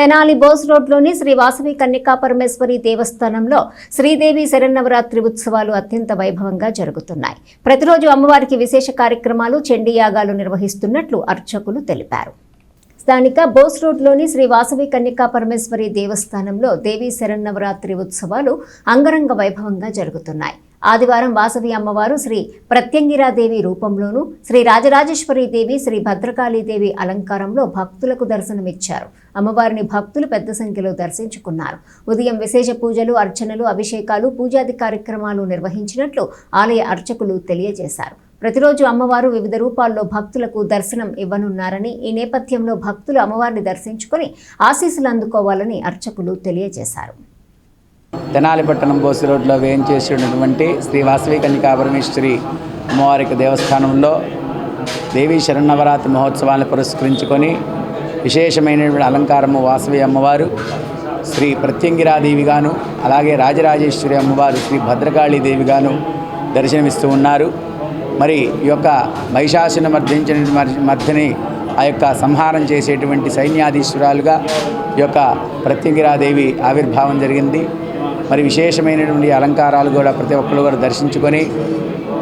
తెనాలి బోస్ రోడ్లోని శ్రీ వాసవి కన్యకా పరమేశ్వరి దేవస్థానంలో శ్రీదేవి శరన్నవరాత్రి ఉత్సవాలు అత్యంత వైభవంగా జరుగుతున్నాయి. ప్రతిరోజు అమ్మవారికి విశేష కార్యక్రమాలు చండీయాగాలు నిర్వహిస్తున్నట్లు అర్చకులు తెలిపారు. స్థానిక బోస్ రోడ్లోని శ్రీ వాసవి కన్యకా పరమేశ్వరి దేవస్థానంలో దేవీ శరన్నవరాత్రి ఉత్సవాలు అంగరంగ వైభవంగా జరుగుతున్నాయి. ఆదివారం వాసవి అమ్మవారు శ్రీ ప్రత్యంగిరాదేవి రూపంలోను శ్రీ రాజరాజేశ్వరి దేవి శ్రీ భద్రకాళీదేవి అలంకారంలో భక్తులకు దర్శనమిచ్చారు. అమ్మవారిని భక్తులు పెద్ద సంఖ్యలో దర్శించుకున్నారు. ఉదయం విశేష పూజలు అర్చనలు అభిషేకాలు పూజాది కార్యక్రమాలు నిర్వహించినట్లు ఆలయ అర్చకులు తెలియజేశారు. ప్రతిరోజు అమ్మవారు వివిధ రూపాల్లో భక్తులకు దర్శనం ఇవ్వనున్నారని ఈ నేపథ్యంలో భక్తులు అమ్మవారిని దర్శించుకొని ఆశీస్సులు అందుకోవాలని అర్చకులు తెలియజేశారు. తెనాలి పట్టణం బోసి రోడ్లో వేయించేసినటువంటి శ్రీ వాసవి కన్యకా పరమేశ్వరి అమ్మవారికి దేవస్థానంలో దేవీ శరణవరాత్రి మహోత్సవాలను పురస్కరించుకొని విశేషమైనటువంటి అలంకారము వాసవి అమ్మవారు శ్రీ ప్రత్యంగిరాదేవిగాను అలాగే రాజరాజేశ్వరి అమ్మవారు శ్రీ భద్రకాళీదేవిగాను దర్శనమిస్తూ ఉన్నారు. మరి ఈ యొక్క మహిషాసుని మర్దించిన మధ్యని ఆ యొక్క సంహారం చేసేటువంటి సైన్యాధీశ్వరాలుగా ఈ యొక్క ప్రత్యంగిరాదేవి ఆవిర్భావం జరిగింది. మరి విశేషమైనటువంటి అలంకారాలు కూడా ప్రతి ఒక్కరు కూడా దర్శించుకొని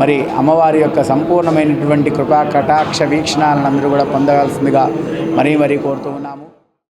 మరి అమ్మవారి యొక్క సంపూర్ణమైనటువంటి కృపా కటాక్ష వీక్షణాలను అందరూ కూడా పొందవలసిందిగా మరీ మరీ కోరుతూ ఉన్నాము.